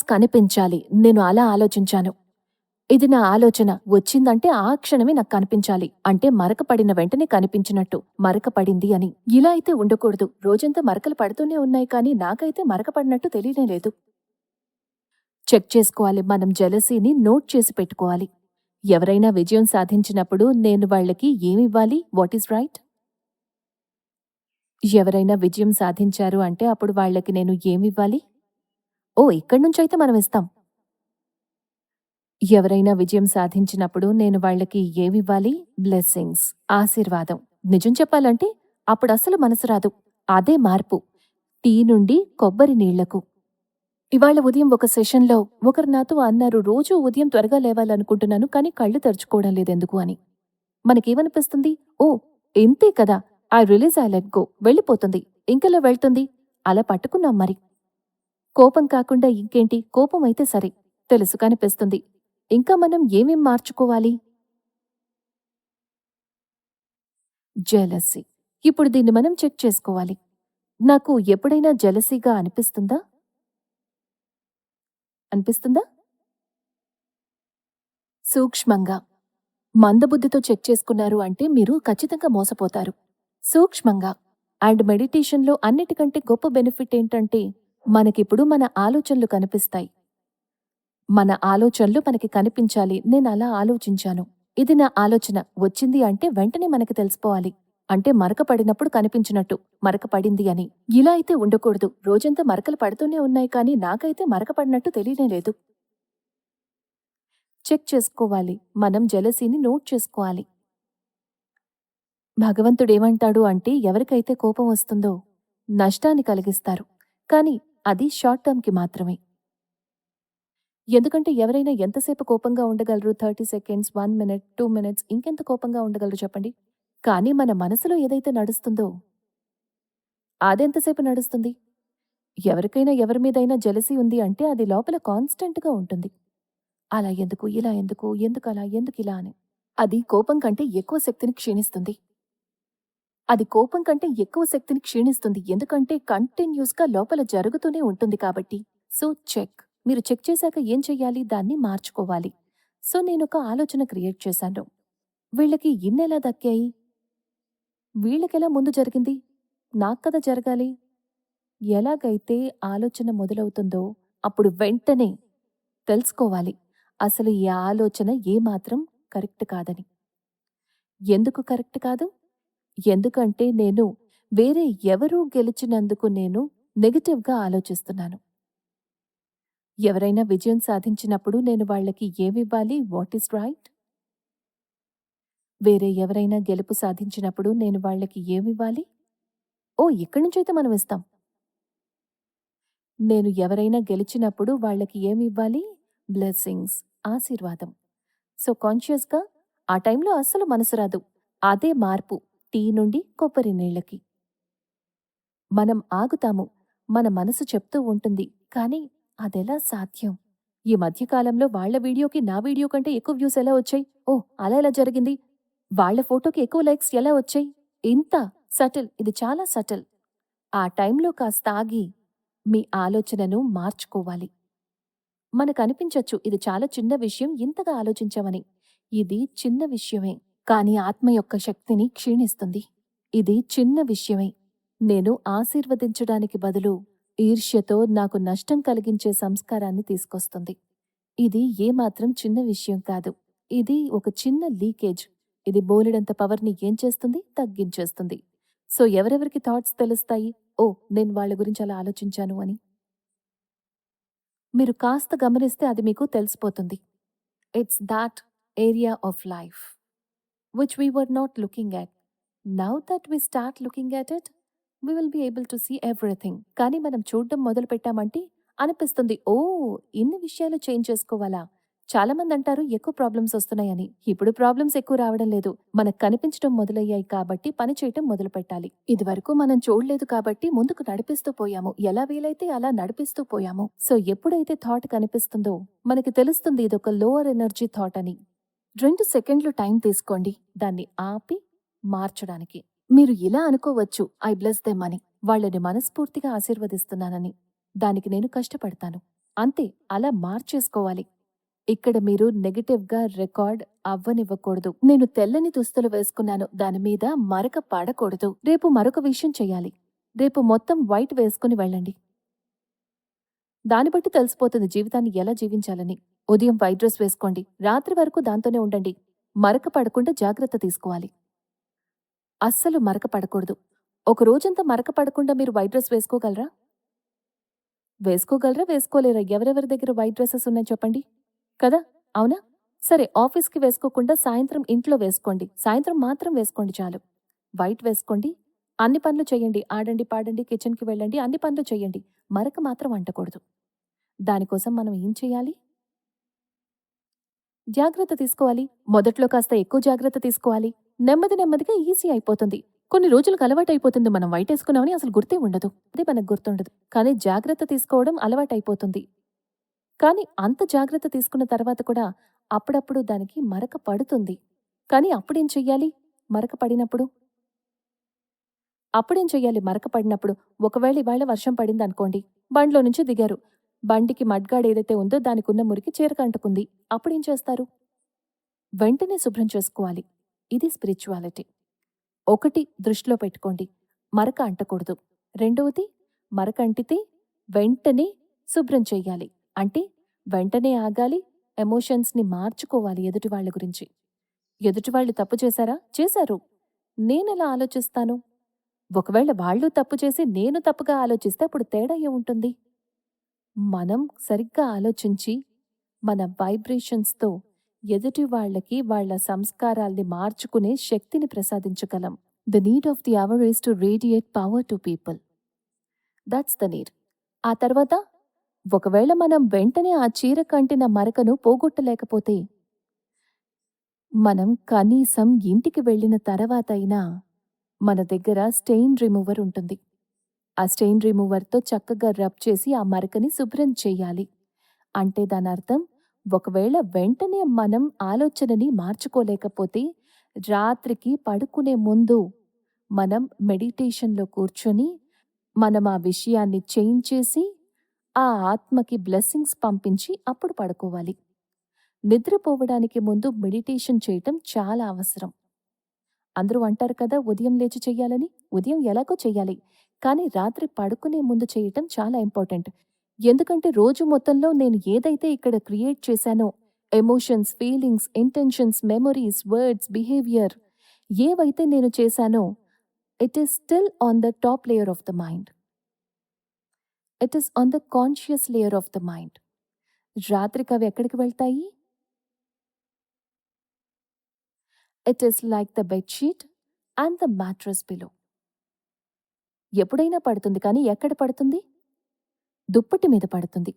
Thoughts కనిపించాలి. నేను అలా ఆలోచించాను. ఇది నా ఆలోచన. వచ్చిందంటే ఆ క్షణమే నాకు కనిపించాలి. అంటే మరక పడిన వెంటనే కనిపించినట్టు. మరక పడింది అని. ఇలా అయితే ఉండకూడదు. రోజంతా మరకలు పడుతూనే ఉన్నాయి కానీ నాకైతే మరక పడినట్టు తెలియనే లేదు. చెక్ చేసుకోవాలి. మనం జలసీని నోట్ చేసి పెట్టుకోవాలి. ఎవరైనా విజయం సాధించినప్పుడు నేను వాళ్ళకి ఏమివ్వాలి వాట్ ఈస్ రైట్? ఎవరైనా విజయం సాధించారు అంటే అప్పుడు వాళ్ళకి నేను ఏమివ్వాలి ఓ ఇక్కడి నుంచైతే మనం ఇస్తాం. ఎవరైనా విజయం సాధించినప్పుడు నేను వాళ్ళకి ఏమివ్వాలి? బ్లెస్సింగ్స్ ఆశీర్వాదం. నిజం చెప్పాలంటే అప్పుడు అసలు మనసు రాదు. అదే మార్పు. టీ నుండి కొబ్బరి నీళ్ళకు. ఇవాళ ఉదయం ఒక సెషన్లో ఒకరు నాతో అన్నారు రోజూ ఉదయం త్వరగా లేవాలనుకుంటున్నాను కానీ కళ్ళు తెరుచుకోవడం లేదెందుకు అని. మనకేమనిపిస్తుంది? ఓ ఇంతే కదా. I release I let go. వెళ్ళిపోతుంది. ఇంకెలా వెళ్తుంది? అలా పట్టుకున్నాం మరి. కోపం కాకుండా ఇంకేంటి? కోపం అయితే సరే తెలుసు కనిపిస్తుంది. ఇంకా మనం ఏమేం మార్చుకోవాలి? జెలసీ. ఇప్పుడు దీన్ని మనం చెక్ చేసుకోవాలి. నాకు ఎప్పుడైనా జెలసీగా అనిపిస్తుందా? అనిపిస్తుందా? సూక్ష్మంగా. మందబుద్ధితో చెక్ చేసుకున్నారు అంటే మీరు ఖచ్చితంగా మోసపోతారు. సూక్ష్మంగా. అండ్ మెడిటేషన్లో అన్నిటికంటే గొప్ప బెనిఫిట్ ఏంటంటే మనకిప్పుడు మన ఆలోచనలు కనిపిస్తాయి. మన ఆలోచనలు మనకి కనిపించాలి. నేను అలా ఆలోచించాను. ఇది నా ఆలోచన. వచ్చింది అంటే వెంటనే మనకి తెలిసిపోవాలి అంటే మరక పడినప్పుడు కనిపించినట్టు మరక పడింది అని. ఇలా అయితే ఉండకూడదు. రోజంతా మరకలు పడుతూనే ఉన్నాయి కానీ నాకైతే మరక పడినట్టు తెలియనే లేదు. చెక్ చేసుకోవాలి. మనం జలసీని నోట్ చేసుకోవాలి. భగవంతుడేమంటాడు అంటే ఎవరికైతే కోపం వస్తుందో నష్టాన్ని కలిగిస్తారు. కానీ అది షార్ట్ టర్మ్కి మాత్రమే. ఎందుకంటే ఎవరైనా ఎంతసేపు కోపంగా ఉండగలరు? Thirty seconds one minute two minutes ఇంకెంత కోపంగా ఉండగలరు చెప్పండి? కానీ మన మనసులో ఏదైతే నడుస్తుందో అదెంతసేపు నడుస్తుంది? ఎవరికైనా ఎవరి మీదైనా జలసి ఉంది అంటే అది లోపల కాన్స్టెంట్గా ఉంటుంది. అలా ఎందుకు ఇలా ఎందుకు ఎందుకు అలా ఎందుకు ఇలా అని. అది కోపం కంటే ఎక్కువ శక్తిని క్షీణిస్తుంది. అది కోపం కంటే ఎక్కువ శక్తిని క్షీణిస్తుంది. ఎందుకంటే కంటిన్యూస్గా లోపల జరుగుతూనే ఉంటుంది కాబట్టి. So check. మీరు చెక్ చేశాక ఏం చెయ్యాలి? దాన్ని మార్చుకోవాలి. సో నేనొక ఆలోచన క్రియేట్ చేశాను. వీళ్ళకి ఇన్నెలా దక్కాయి? వీళ్ళకెలా ముందు జరిగింది? నాకు కదా జరగాలి. ఎలాగైతే ఆలోచన మొదలవుతుందో అప్పుడు వెంటనే తెలుసుకోవాలి. అసలు ఈ ఆలోచన ఏమాత్రం కరెక్ట్ కాదని. ఎందుకు కరెక్ట్ కాదు? ఎందుకంటే నేను వేరే ఎవరూ గెలిచినందుకు నేను నెగటివ్గా ఆలోచిస్తున్నాను. ఎవరైనా విజయం సాధించినప్పుడు నేను వాళ్ళకి ఏమివ్వాలి? What is right? వేరే ఎవరైనా గెలుపు సాధించినప్పుడు నేను వాళ్ళకి ఏమివ్వాలి? ఓ ఇక్కడి నుంచైతే మనం ఇస్తాం. నేను ఎవరైనా గెలిచినప్పుడు వాళ్ళకి ఏమివ్వాలి? బ్లెస్సింగ్స్ ఆశీర్వాదం. సో కాన్షియస్గా ఆ టైంలో అస్సలు మనసు రాదు. అదే మార్పు. టీ నుండి కొబ్బరి నీళ్ళకి. మనం ఆగుతాము మన మనసు చెప్తూ ఉంటుంది కానీ అదెలా సాధ్యం? ఈ మధ్యకాలంలో వాళ్ళ వీడియోకి నా వీడియో కంటే ఎక్కువ వ్యూస్ ఎలా వచ్చాయి? ఓ అలా ఎలా జరిగింది? వాళ్ళ ఫోటోకి ఎక్కువ లైక్స్ ఎలా వచ్చాయి? ఇంత సటిల్ ఇది చాలా సటిల్. ఆ టైంలో కాస్త ఆగి మీ ఆలోచనను మార్చుకోవాలి. మనకనిపించొచ్చు ఇది చాలా చిన్న విషయం ఇంతగా ఆలోచించామని. ఇది చిన్న విషయమే. కాని ఆత్మ యొక్క శక్తిని క్షీణిస్తుంది. ఇది చిన్న విషయమే. నేను ఆశీర్వదించడానికి బదులు ఈర్ష్యతో నాకు నష్టం కలిగించే సంస్కారాన్ని తీసుకొస్తుంది. ఇది ఏమాత్రం చిన్న విషయం కాదు. ఇది ఒక చిన్న లీకేజ్. ఇది బోలెడంత పవర్ని ఏం చేస్తుంది? తగ్గించేస్తుంది. సో ఎవరెవరికి థాట్స్ తెలుస్తాయి? ఓ నేను వాళ్ళ గురించి అలా ఆలోచించాను అని. మీరు కాస్త గమనిస్తే అది మీకు తెలిసిపోతుంది. It's that area of life which we were not looking at now that we start looking at it, we will be able to see everything కానీ మనం చూడడం మొదలు పెట్టామంటే అనిపిస్తుంది ఓ ఇన్ని విషయాలు చేంజ్ చేసుకోవాలా? చాలా మంది అంటారు ఎక్కువ ప్రాబ్లమ్స్ వస్తున్నాయని. ఇప్పుడు ప్రాబ్లమ్స్ ఎక్కువ రావడం లేదు. మనకు కనిపించడం మొదలయ్యాయి కాబట్టి పని చేయటం మొదలు పెట్టాలి. ఇది వరకు మనం చూడలేదు కాబట్టి ముందుకు నడిపిస్తూ పోయాము. ఎలా వీలైతే అలా నడిపిస్తూ పోయాము. సో ఎప్పుడైతే థాట్ కనిపిస్తుందో మనకి తెలుస్తుంది ఇదొక లోవర్ ఎనర్జీ థాట్ అని. రెండు సెకండ్లు టైం తీసుకోండి. దాన్ని ఆపి మార్చడానికి. మీరు ఇలా అనుకోవచ్చు ఐ బ్లెస్ దెమ్ అని. వాళ్ళని మనస్ఫూర్తిగా ఆశీర్వదిస్తున్నానని. దానికి నేను కష్టపడతాను. అంతే అలా మార్చేసుకోవాలి. ఇక్కడ మీరు నెగటివ్గా రికార్డ్ అవ్వనివ్వకూడదు. నేను తెల్లని దుస్తులు వేసుకున్నాను. దాని మీద మరక పాడకూడదు. రేపు మరొక విషయం చెయ్యాలి. రేపు మొత్తం వైట్ వేసుకుని వెళ్ళండి. దాన్ని బట్టి తెలిసిపోతుంది జీవితాన్ని ఎలా జీవించాలని. ఉదయం వైట్ డ్రెస్ వేసుకోండి. రాత్రి వరకు దాంతోనే ఉండండి. మరక పడకుండా జాగ్రత్త తీసుకోవాలి. అస్సలు మరక పడకూడదు. ఒక రోజంతా మరక పడకుండా మీరు వైట్ డ్రెస్ వేసుకోగలరా? వేసుకోగలరా? వేసుకోలేరా? ఎవరెవరి దగ్గర వైట్ డ్రెస్సెస్ ఉన్నాయి చెప్పండి. కదా? అవునా? సరే ఆఫీస్కి వేసుకోకుండా సాయంత్రం ఇంట్లో వేసుకోండి. సాయంత్రం మాత్రం వేసుకోండి చాలు. వైట్ వేసుకోండి. అన్ని పనులు చేయండి. ఆడండి పాడండి కిచెన్కి వెళ్ళండి. అన్ని పనులు చేయండి. మరక మాత్రం అంటకూడదు. దానికోసం మనం ఏం చేయాలి? జాగ్రత్త తీసుకోవాలి. మొదట్లో కాస్త ఎక్కువ జాగ్రత్త తీసుకోవాలి. నెమ్మది నెమ్మదిగా ఈజీ అయిపోతుంది. కొన్ని రోజులకు అలవాటు అయిపోతుంది. మనం వైట్ వేసుకున్నామని అసలు గుర్తే ఉండదు. అదే మనకు గుర్తుండదు. కానీ జాగ్రత్త తీసుకోవడం అలవాటైపోతుంది కానీ అంత జాగ్రత్త తీసుకున్న తర్వాత కూడా అప్పుడప్పుడు దానికి మరక పడుతుంది. కానీ అప్పుడేం చెయ్యాలి? మరక పడినప్పుడు? అప్పుడేం చెయ్యాలి? మరక పడినప్పుడు. ఒకవేళ ఇవాళ వర్షం పడింది అనుకోండి బండ్లో నుంచి దిగారు. బండికి మడ్గాడ్ ఏదైతే ఉందో దానికున్న మురికి చీరక అంటుకుంది అప్పుడేం చేస్తారు? వెంటనే శుభ్రం చేసుకోవాలి. ఇది స్పిరిచువాలిటీ. ఒకటి దృష్టిలో పెట్టుకోండి. మరక అంటకూడదు. రెండవది మరక అంటితే వెంటనే శుభ్రం చెయ్యాలి. అంటే వెంటనే ఆగాలి ఎమోషన్స్ని మార్చుకోవాలి ఎదుటివాళ్ళ గురించి. ఎదుటివాళ్ళు తప్పు చేశారా? చేశారు. నేనెలా ఆలోచిస్తాను? ఒకవేళ వాళ్ళు తప్పు చేసి నేను తప్పుగా ఆలోచిస్తే అప్పుడు తేడా ఏముంటుంది? మనం సరిగ్గా ఆలోచించి మన వైబ్రేషన్స్తో ఎదుటి వాళ్ళకి వాళ్ళ సంస్కారాల్ని మార్చుకునే శక్తిని ప్రసాదించగలం. The need of the hour is to radiate power to people that's the need ఆ తర్వాత ఒకవేళ మనం వెంటనే ఆ చీర కంటిన మరకను పోగొట్టలేకపోతే మనం కనీసం ఇంటికి వెళ్ళిన తర్వాత అయినా మన దగ్గర స్టెయిన్ రిమూవర్ ఉంటుంది. ఆ స్టెయిన్ రిమూవర్తో చక్కగా రబ్ చేసి ఆ మరకని శుభ్రం చేయాలి. అంటే దాని అర్థం ఒకవేళ వెంటనే మనం ఆలోచనని మార్చుకోలేకపోతే రాత్రికి పడుకునే ముందు మనం మెడిటేషన్లో కూర్చొని మనం ఆ విషయాన్ని చేంజ్ చేసి ఆ ఆత్మకి బ్లెస్సింగ్స్ పంపించి అప్పుడు పడుకోవాలి. నిద్రపోవడానికి ముందు మెడిటేషన్ చేయటం చాలా అవసరం. అందరూ అంటారు కదా ఉదయం లేచి చెయ్యాలని ఉదయం ఎలాగో చెయ్యాలి కానీ రాత్రి పడుకునే ముందు చేయటం చాలా ఇంపార్టెంట్. ఎందుకంటే రోజు మొత్తంలో నేను ఏదైతే ఇక్కడ క్రియేట్ చేశానో emotions feelings intentions memories words behaviour ఏవైతే నేను చేశానో it is still on the top layer of the mind. It is on the conscious layer of the mind. రాత్రికి అవి ఎక్కడికి వెళ్తాయి? It is like the bedsheet and the mattress below ఎప్పుడైనా పడుతుంది కానీ ఎక్కడ పడుతుంది? దుప్పటి మీద పడుతుంది.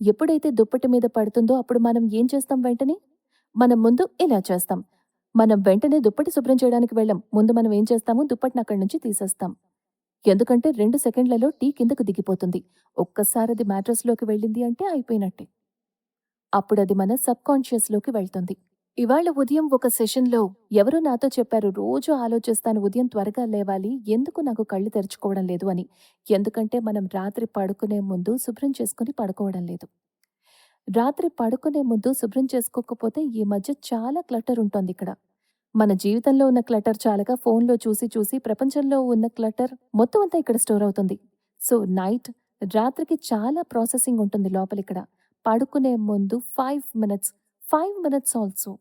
ఎప్పుడైతే దుప్పటి మీద పడుతుందో అప్పుడు మనం ఏం చేస్తాం వెంటనే? మనం ముందు ఇలా చేస్తాం. మనం వెంటనే దుప్పటి శుభ్రం చేయడానికి వెళ్ళం. ముందు మనం ఏం చేస్తాము? దుప్పటిని అక్కడి నుంచి తీసేస్తాం. ఎందుకంటే రెండు సెకండ్లలో టీ కిందకు దిగిపోతుంది. ఒక్కసారి అది మ్యాట్రస్లోకి వెళ్ళింది అంటే అయిపోయినట్టే. అప్పుడది మన సబ్ కాన్షియస్లోకి వెళ్తుంది. ఇవాళ ఉదయం ఒక సెషన్లో ఎవరో నాతో చెప్పారు రోజు ఆలోచిస్తాను ఉదయం త్వరగా లేవాలి ఎందుకు నాకు కళ్ళు తెరుచుకోవడం లేదు అని. ఎందుకంటే మనం రాత్రి పడుకునే ముందు శుభ్రం చేసుకుని పడుకోవడం లేదు. రాత్రి పడుకునే ముందు శుభ్రం చేసుకోకపోతే ఈ మధ్య చాలా క్లటర్ ఉంటుంది ఇక్కడ. మన జీవితంలో ఉన్న క్లటర్ చాలగా ఫోన్లో చూసి చూసి ప్రపంచంలో ఉన్న క్లటర్ మొత్తం అంతా ఇక్కడ స్టోర్ అవుతుంది. సో నైట్ రాత్రికి చాలా ప్రాసెసింగ్ ఉంటుంది లోపలిక్కడ. పడుకునే ముందు five minutes five minutes also.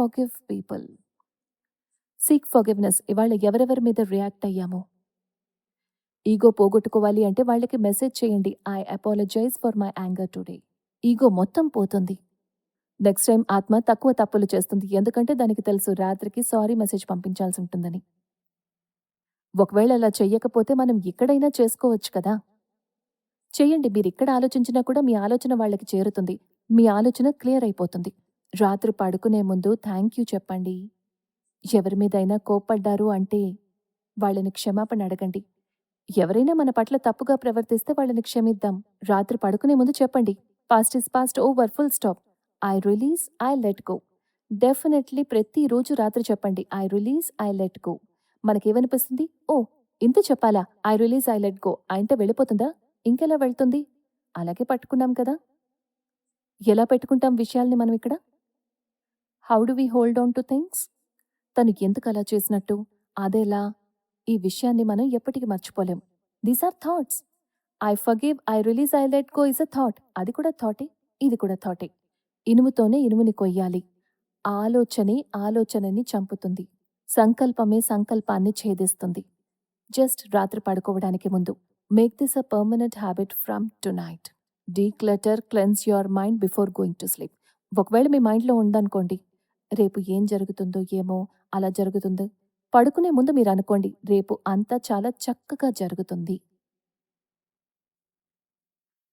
Forgive people seek forgiveness ఇవాళ ఎవరెవరి మీద రియాక్ట్ అయ్యామో? ఈగో పోగొట్టుకోవాలి అంటే వాళ్ళకి మెసేజ్ చేయండి. I apologize for my anger today ego మొత్తం పోతుంది. నెక్స్ట్ టైం ఆత్మ తక్కువ తప్పులు చేస్తుంది. ఎందుకంటే దానికి తెలుసు రాత్రికి సారీ మెసేజ్ పంపించాల్సి ఉంటుందని. ఒకవేళ అలా చెయ్యకపోతే మనం ఎక్కడైనా చేసుకోవచ్చు కదా? చేయండి. మీరు ఇక్కడ ఆలోచించినా కూడా మీ ఆలోచన వాళ్ళకి చేరుతుంది. మీ ఆలోచన క్లియర్ అయిపోతుంది. రాత్రి పడుకునే ముందు థ్యాంక్ యూ చెప్పండి. ఎవరి మీదైనా కోప్పడ్డారు అంటే వాళ్ళని క్షమాపణ అడగండి. ఎవరైనా మన పట్ల తప్పుగా ప్రవర్తిస్తే వాళ్ళని క్షమిద్దాం. రాత్రి పడుకునే ముందు చెప్పండి. Past is past over full stop I release I let go definitely ప్రతిరోజు రాత్రి చెప్పండి. I release I let go మనకేమనిపిస్తుంది? ఓ ఇంత చెప్పాలా? I release I let go అంటే వెళ్ళిపోతుందా? ఇంకెలా వెళ్తుంది? అలాగే పట్టుకున్నాం కదా? ఎలా పెట్టుకుంటాం విషయాల్ని మనం ఇక్కడ? How do we hold on to things తను ఎందుకు అలా చేసినట్టు? అదేలా? ఈ విషయాన్ని మనం ఎప్పటికీ మర్చిపోలేం. These are thoughts I forgive I release I let go is a thought అది కూడా థాటే ఇది కూడా థాటే ఇనుముతోనే ఇనుముని కొయ్యాలి. ఆలోచనే ఆలోచనని చంపుతుంది. సంకల్పమే సంకల్పాన్ని ఛేదిస్తుంది. జస్ట్ రాత్రి పడుకోవడానికి ముందు. Make this a permanent habit from tonight declutter cleanse your mind before going to sleep ఒకవేళ మీ మైండ్లో ఉందనుకోండి రేపు ఏం జరుగుతుందో ఏమో అలా జరుగుతుందో. పడుకునే ముందు మీరు అనుకోండి రేపు అంతా చాలా చక్కగా జరుగుతుంది.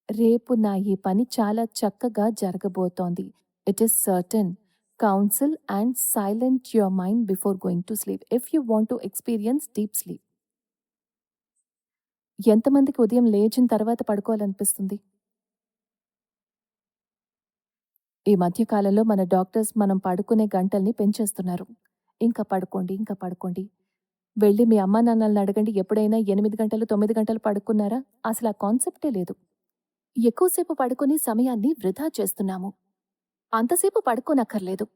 రేపు నా ఈ పని చాలా చక్కగా జరగబోతోంది. It is certain council and silent your mind before going to sleep if you want to experience deep sleep ఎంతమందికి ఉదయం లేచిన తర్వాత పడుకోవాలనిపిస్తుంది? ఈ మధ్యకాలంలో మన డాక్టర్స్ మనం పడుకునే గంటల్ని పెంచేస్తున్నారు. ఇంకా పడుకోండి ఇంకా పడుకోండి. వెళ్ళి మీ అమ్మా నాన్నల్ని అడగండి ఎప్పుడైనా ఎనిమిది గంటలు తొమ్మిది గంటలు పడుకున్నారా? అసలు ఆ కాన్సెప్టే లేదు. ఎక్కువసేపు పడుకుని సమయాన్ని వృధా చేస్తున్నాము. అంతసేపు పడుకోనక్కర్లేదు.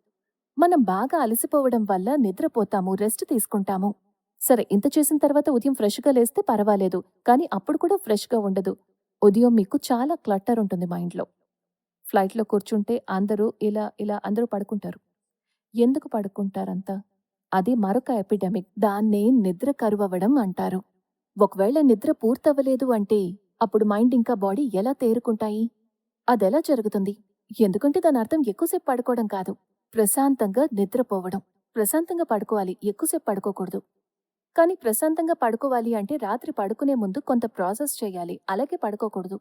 మనం బాగా అలసిపోవడం వల్ల నిద్రపోతాము రెస్ట్ తీసుకుంటాము. సరే ఇంత చేసిన తర్వాత ఉదయం ఫ్రెష్గా లేస్తే పర్వాలేదు కానీ అప్పుడు కూడా ఫ్రెష్గా ఉండదు. ఉదయం మీకు చాలా క్లట్టర్ ఉంటుంది మైండ్లో. ఫ్లైట్లో కూర్చుంటే అందరూ ఇలా ఇలా అందరూ పడుకుంటారు. ఎందుకు పడుకుంటారంతా? అది మరొక ఎపిడమిక్. దాన్నే నిద్ర కరువవడం అంటారు. ఒకవేళ నిద్ర పూర్తవ్వలేదు అంటే అప్పుడు మైండ్ ఇంకా బాడీ ఎలా తేరుకుంటాయి? అదెలా జరుగుతుంది? ఎందుకంటే దాని అర్థం ఎక్కువసేపు పడుకోవడం కాదు. ప్రశాంతంగా నిద్రపోవడం. ప్రశాంతంగా పడుకోవాలి. ఎక్కువసేపు పడుకోకూడదు. కానీ ప్రశాంతంగా పడుకోవాలి అంటే రాత్రి పడుకునే ముందు కొంత ప్రాసెస్ చేయాలి. అలాగే పడుకోకూడదు.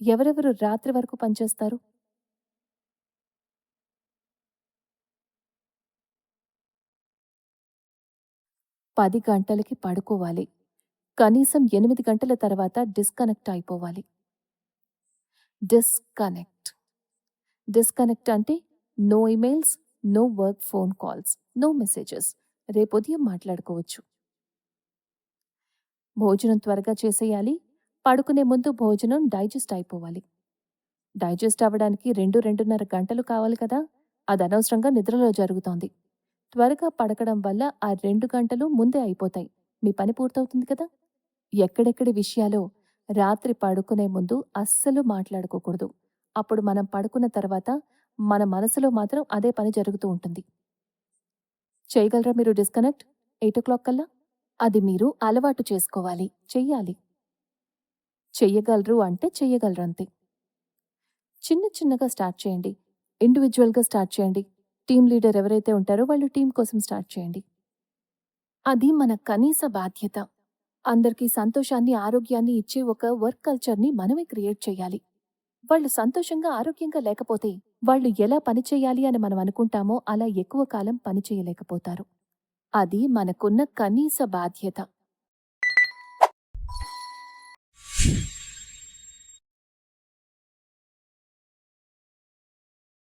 ఎవరెవరు రాత్రి వరకు పనిచేస్తారు పది గంటలకి పడుకోవాలి. కనీసం ఎనిమిది గంటల తర్వాత డిస్కనెక్ట్ అయిపోవాలి. డిస్కనెక్ట్. డిస్కనెక్ట్ అంటే no emails no work phone calls no messages. రేపు ఉదయం మాట్లాడుకోవచ్చు. భోజనం త్వరగా చేసేయాలి. పడుకునే ముందు భోజనం డైజెస్ట్ అయిపోవాలి. డైజెస్ట్ అవ్వడానికి రెండు రెండున్నర గంటలు కావాలి కదా అది అనవసరంగా నిద్రలో జరుగుతోంది. త్వరగా పడకడం వల్ల ఆ రెండు గంటలు ముందే అయిపోతాయి. మీ పని పూర్తవుతుంది కదా. ఎక్కడెక్కడి విషయాలో రాత్రి పడుకునే ముందు అస్సలు మాట్లాడుకోకూడదు. అప్పుడు మనం పడుకున్న తర్వాత మన మనసులో మాత్రం అదే పని జరుగుతూ ఉంటుంది. చేయగలరా మీరు డిస్కనెక్ట్? ఎయిట్ ఓ క్లాక్ కల్లా? అది మీరు అలవాటు చేసుకోవాలి. చెయ్యాలి. చెయ్యగలరు అంటే చెయ్యగలరు అంతే. చిన్న చిన్నగా స్టార్ట్ చేయండి. ఇండివిజువల్గా స్టార్ట్ చేయండి. టీం లీడర్ ఎవరైతే ఉంటారో వాళ్ళు టీం కోసం స్టార్ట్ చేయండి. అది మన కనీస బాధ్యత. అందరికీ సంతోషాన్ని ఆరోగ్యాన్ని ఇచ్చే ఒక వర్క్ కల్చర్ని మనమే క్రియేట్ చేయాలి. వాళ్ళు సంతోషంగా ఆరోగ్యంగా లేకపోతే వాళ్ళు ఎలా పనిచేయాలి అని మనం అనుకుంటామో అలా ఎక్కువ కాలం పని చేయలేకపోతారు. అది మనకున్న కనీస బాధ్యత.